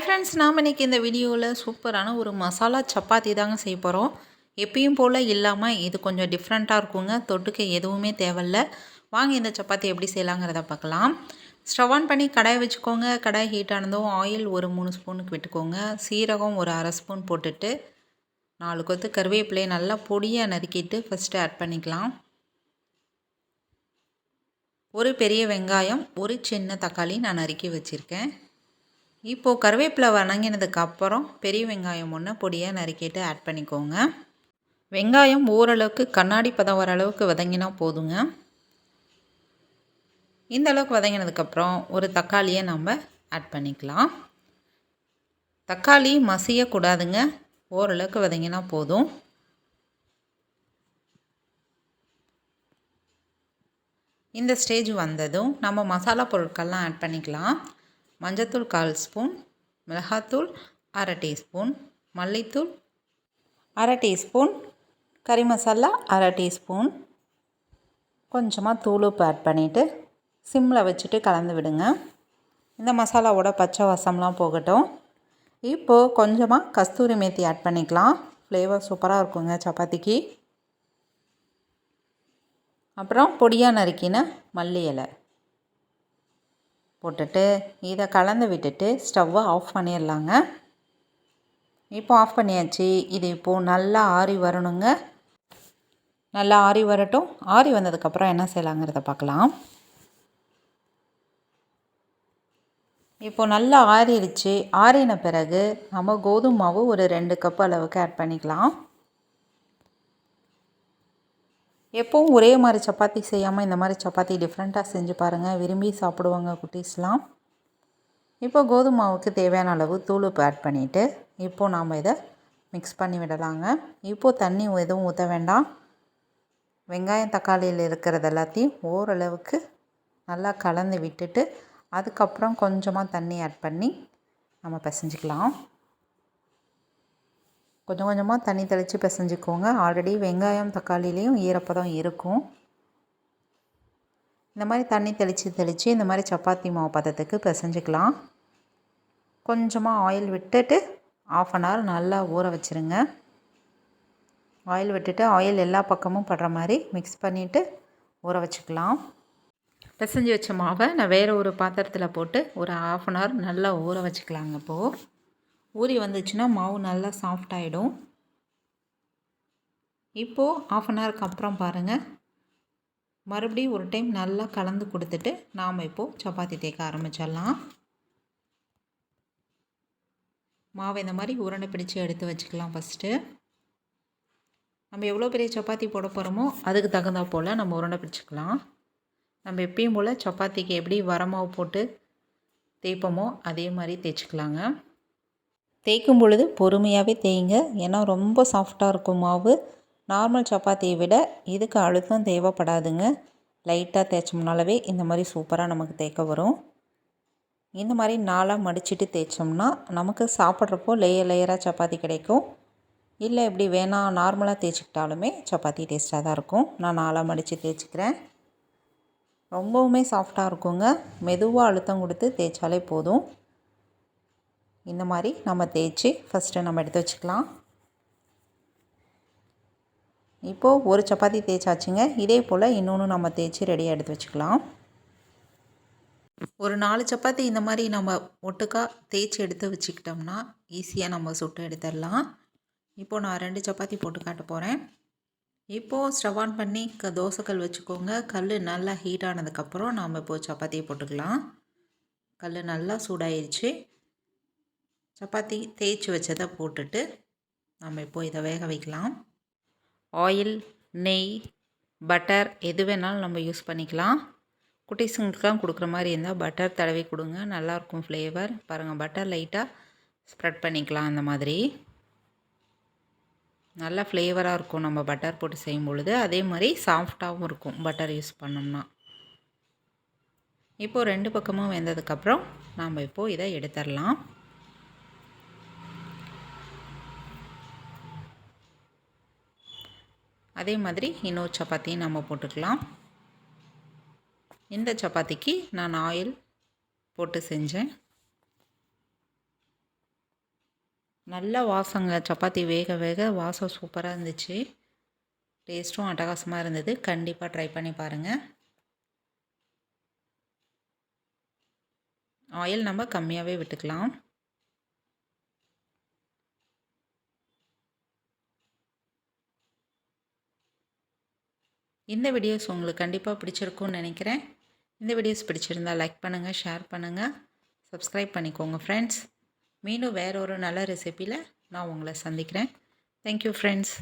Hi friends நாம் இன்றைக்கி இந்த வீடியோவில் சூப்பரான ஒரு மசாலா சப்பாத்தி தாங்க செய்ய போகிறோம் எப்பயும் போல் இல்லாமல் இது கொஞ்சம் டிஃப்ரெண்ட்டாக இருக்குங்க. தொட்டுக்க எதுவுமே தேவையில்ல. வாங்க இந்த சப்பாத்தி எப்படி செய்யலாங்கிறத பார்க்கலாம். ஸ்டவ் ஆன் பண்ணி கடாய் வச்சுக்கோங்க. கடாய் ஹீட் ஆனதும் ஆயில் ஒரு மூணு ஸ்பூனுக்கு விட்டுக்கோங்க. சீரகம் ஒரு அரை ஸ்பூன் போட்டுட்டு நாலு கொத்து கருவேப்பிலையை நல்லா பொடியாக நறுக்கிட்டு ஃபஸ்ட்டு ஆட் பண்ணிக்கலாம். ஒரு பெரிய வெங்காயம் ஒரு சின்ன தக்காளி நான் நறுக்கி வச்சுருக்கேன். இப்போது கருவேப்பிலை வணங்கினதுக்கு அப்புறம் பெரிய வெங்காயம் ஒன்று பொடியாக நறுக்கிட்டு ஆட் பண்ணிக்கோங்க. வெங்காயம் ஓரளவுக்கு கண்ணாடி பதம் வர அளவுக்கு வதங்கினா போதுங்க. இந்த அளவுக்கு வதங்கினதுக்கப்புறம் ஒரு தக்காளியை நம்ம ஆட் பண்ணிக்கலாம். தக்காளி மசியக்கூடாதுங்க. ஓரளவுக்கு வதங்கினா போதும். இந்த ஸ்டேஜ் வந்ததும் நம்ம மசாலா பொருட்கள்லாம் ஆட் பண்ணிக்கலாம். மஞ்சத்தூள் கால் ஸ்பூன் மிளகாத்தூள் அரை டீஸ்பூன் மல்லித்தூள் அரை டீஸ்பூன் கறி மசாலா அரை டீஸ்பூன். கொஞ்சமாக தூளுப்பு ஆட் பண்ணிவிட்டு சிம்மில் வச்சுட்டு கலந்து விடுங்க. இந்த மசாலாவோட பச்சை வாசம்லாம் போகட்டும். இப்போது கொஞ்சமாக கஸ்தூரி மேத்தி ஆட் பண்ணிக்கலாம். ஃப்ளேவர் சூப்பராக இருக்குங்க சப்பாத்திக்கு. அப்புறம் பொடியாக நறுக்கின மல்லி இலை. போட்டுட்டு இதை கலந்து விட்டுட்டு ஸ்டவ்வை ஆஃப் பண்ணிடலாங்க. இப்போ ஆஃப் பண்ணியாச்சு. இது இப்போது நல்லா ஆறி வரணுங்க. நல்லா ஆறி வரட்டும். ஆறி வந்ததுக்கப்புறம் என்ன செய்யலாங்கிறத பார்க்கலாம். இப்போ நல்லா ஆறிடுச்சு. ஆறின பிறகு நம்ம கோதுமை மாவு ஒரு ரெண்டு கப் அளவுக்கு ஆட் பண்ணிக்கலாம். எப்போவும் ஒரே மாதிரி சப்பாத்தி செய்யாமல் இந்த மாதிரி சப்பாத்தி டிஃப்ரெண்ட்டாக செஞ்சு பாருங்கள் விரும்பி சாப்பிடுவாங்க குட்டீஸ்லாம். இப்போ கோதுமை மாவுக்கு தேவையான அளவு தூளுப்பு ஆட் பண்ணிவிட்டு இப்போது நாம் இதை மிக்ஸ் பண்ணி விடலாங்க. இப்போது தண்ணி எதுவும் ஊற்ற வேண்டாம். வெங்காயம் தக்காளியில் இருக்கிறது எல்லாத்தையும் ஓரளவுக்கு நல்லா கலந்து விட்டுட்டு அதுக்கப்புறம் கொஞ்சமாக தண்ணி ஆட் பண்ணி நம்ம பிசைஞ்சிக்கலாம். கொஞ்சம் கொஞ்சமாக தண்ணி தெளித்து பிசைஞ்சிக்கோங்க. ஆல்ரெடி வெங்காயம் தக்காளிலையும் ஈரப்பதம் இருக்கும். இந்த மாதிரி தண்ணி தெளித்து தெளித்து இந்த மாதிரி சப்பாத்தி மாவு பதத்துக்கு பிசைஞ்சிக்கலாம். கொஞ்சமாக ஆயில் விட்டுட்டு ஆஃப் அன் ஹவர் நல்லா ஊற வச்சுருங்க. ஆயில் விட்டுட்டு ஆயில் எல்லா பக்கமும் படுற மாதிரி மிக்ஸ் பண்ணிவிட்டு ஊற வச்சுக்கலாம். பிசைஞ்சு வச்ச மாவை நான் வேறு ஒரு பாத்திரத்தில் போட்டு ஒரு ஆஃப் அன் ஹவர் நல்லா ஊற வச்சுக்கலாங்க இப்போது ஊறி வந்துச்சுன்னா மாவு நல்லா சாஃப்ட் ஆகிடும் இப்போது ஆஃப் அன் ஹவருக்கு அப்புறம் பாருங்கள் மறுபடியும் ஒரு டைம் நல்லா கலந்து கொடுத்துட்டு நாம் இப்போது சப்பாத்தி தேய்க்க ஆரம்பிச்சிடலாம். மாவை இந்த மாதிரி உருண்டை பிடிச்சி எடுத்து வச்சுக்கலாம் ஃபஸ்ட்டு நம்ம எவ்வளோ பெரிய சப்பாத்தி போட போகிறோமோ அதுக்கு தகுந்தா போல் நம்ம உருண்டை பிடிச்சிக்கலாம். நம்ம எப்பயும் போல் சப்பாத்திக்கு எப்படி வரமாவு போட்டு தேய்ப்போமோ அதே மாதிரி தேய்ச்சிக்கலாங்க. தேய்க்கும் பொழுது பொறுமையாகவே தேய்ங்க. ஏன்னா ரொம்ப சாஃப்டாக இருக்கும் மாவு. நார்மல் சப்பாத்தியை விட இதுக்கு அழுத்தம் தேவைப்படாதுங்க. லைட்டாக தேய்ச்சோம்னாலவே இந்த மாதிரி சூப்பராக நமக்கு தேய்க்க வரும். இந்த மாதிரி நாளாக மடிச்சுட்டு தேய்ச்சோம்னா நமக்கு சாப்பிட்றப்போ லேயர் லேயராக சப்பாத்தி கிடைக்கும். இல்லை இப்படி வேணாம் நார்மலாக தேய்ச்சிக்கிட்டாலுமே சப்பாத்தி டேஸ்ட்டாக தான் இருக்கும். நான் நாளாக மடித்து தேய்ச்சிக்கிறேன். ரொம்பவுமே சாஃப்டாக இருக்குங்க. மெதுவாக அழுத்தம் கொடுத்து தேய்ச்சாலே போதும். இந்த மாதிரி நம்ம தேய்ச்சி ஃபஸ்ட்டு நம்ம எடுத்து வச்சுக்கலாம். இப்போது ஒரு சப்பாத்தி தேய்ச்சாச்சுங்க. இதே போல் இன்னொன்று நம்ம தேய்ச்சி ரெடியாக எடுத்து வச்சுக்கலாம். ஒரு நாலு சப்பாத்தி இந்த மாதிரி நம்ம ஒட்டுக்கா தேய்ச்சி எடுத்து வச்சுக்கிட்டோம்னா ஈஸியாக நம்ம சுட்டு எடுத்துடலாம். இப்போது நான் ரெண்டு சப்பாத்தி போட்டு காட்ட போகிறேன் இப்போது ஸ்டவ் ஆன் பண்ணி க தோசைக்கல் வச்சுக்கோங்க. கல் நல்லா ஹீட் ஆனதுக்கப்புறம் நாம் இப்போது சப்பாத்தியை போட்டுக்கலாம். கல் நல்லா சூடாயிருச்சு. சப்பாத்தி தேய்ச்சி வச்சதை போட்டுட்டு நம்ம இப்போது இதை வேக வைக்கலாம். ஆயில் நெய் பட்டர் எது வேணாலும் நம்ம யூஸ் பண்ணிக்கலாம். குட்டீஸுங்களுக்கெலாம் கொடுக்குற மாதிரி இருந்தால் பட்டர் தடவி கொடுங்க. நல்லாயிருக்கும் ஃப்ளேவர் பாருங்கள் பட்டர் லைட்டாக ஸ்ப்ரெட் பண்ணிக்கலாம் அந்த மாதிரி. நல்லா ஃப்ளேவராக இருக்கும் நம்ம பட்டர் போட்டு செய்யும் பொழுது. அதே மாதிரி சாஃப்டாகவும் இருக்கும் பட்டர் யூஸ் பண்ணோம்னா. இப்போது ரெண்டு பக்கமும் வெந்ததுக்கப்புறம் நாம் இப்போது இதை எடுத்துடலாம். அதே மாதிரி இன்னொரு சப்பாத்தியும் நம்ம போட்டுக்கலாம். இந்த சப்பாத்திக்கு நான் ஆயில் போட்டு செஞ்சேன். நல்ல வாசங்க சப்பாத்தி வேக வேக வாசம் சூப்பராக இருந்துச்சு. டேஸ்ட்டும் அட்டகாசமாக இருந்தது. கண்டிப்பாக ட்ரை பண்ணி பாருங்கள் ஆயில் நம்ம கம்மியாகவே விட்டுக்கலாம். இந்த வீடியோஸ் உங்களுக்கு கண்டிப்பாக பிடிச்சிருக்கும்னு நினைக்கிறேன். இந்த வீடியோஸ் பிடிச்சிருந்தா லைக் பண்ணுங்கள் ஷேர் பண்ணுங்கள் சப்ஸ்கிரைப் பண்ணிக்கோங்க ஃப்ரெண்ட்ஸ் மீண்டும் வேற ஒரு நல்ல ரெசிப்பியில் நான் உங்களை சந்திக்கிறேன். Thank you friends